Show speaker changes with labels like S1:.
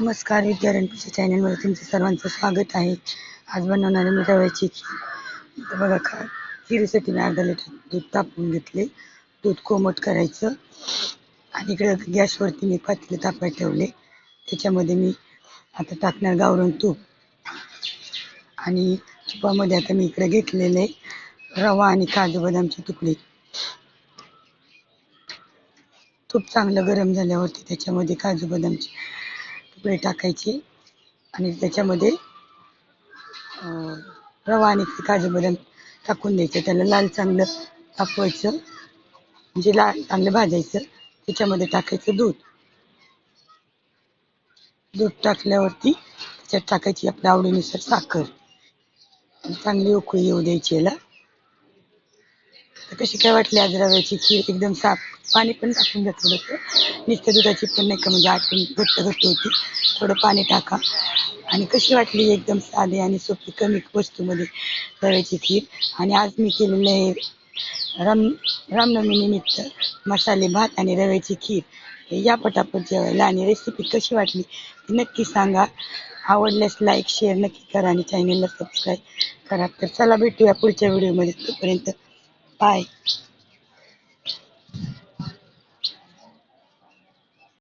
S1: नमस्कार विद्या चॅनलमध्ये तुमचं सर्वांचं स्वागत आहे. आज बनवणारे मी रव्याची खीर. बघा खा खीरसाठी मी अर्धा लिटर दूध तापवून घेतले. दूध कोमट करायचं. आणि इकडे गॅसवरती मी पातेले तापायला ठेवले. त्याच्यामध्ये मी आता टाकणार गावरून तूप. आणि तुपामध्ये आता मी इकडे घेतलेले रवा आणि काजू बदामचे तुकडे. तूप चांगलं गरम झाल्यावरती त्याच्यामध्ये काजू बदामचे तुकडे टाकायचे आणि त्याच्यामध्ये अं, रवा आणि काजू बदाम टाकून द्यायचं. त्याला लाल चांगलं तापवायचं म्हणजे लाल चांगलं भाजायचं. त्याच्यामध्ये टाकायचं दूध. दूध टाकल्यावरती त्याच्यात टाकायची आपल्या आवडीनुसार साखर. चांगली उकळी येऊ द्यायची याला. तर कशी काय वाटली आज रव्याची खीर? एकदम साफ पाणी पण टाकून घ्या थोडंसं नुसत्या दुधाची पण नाही का म्हणजे आटून घट्ट घट्ट होती. थोडं पाणी टाका. आणि कशी वाटली एकदम साधी आणि सोपी कमी वस्तूमध्ये रव्याची खीर? आणि आज मी केलेलं आहे राम रामनवमी निमित्त मसाले भात आणि रव्याची खीर. या पटापट जेवायला आणि रेसिपी कशी वाटली ती नक्की सांगा. आवडल्यास लाईक शेअर नक्की करा आणि चॅनलला सबस्क्राईब करा. तर चला भेटूया पुढच्या व्हिडिओमध्ये तोपर्यंत Bye.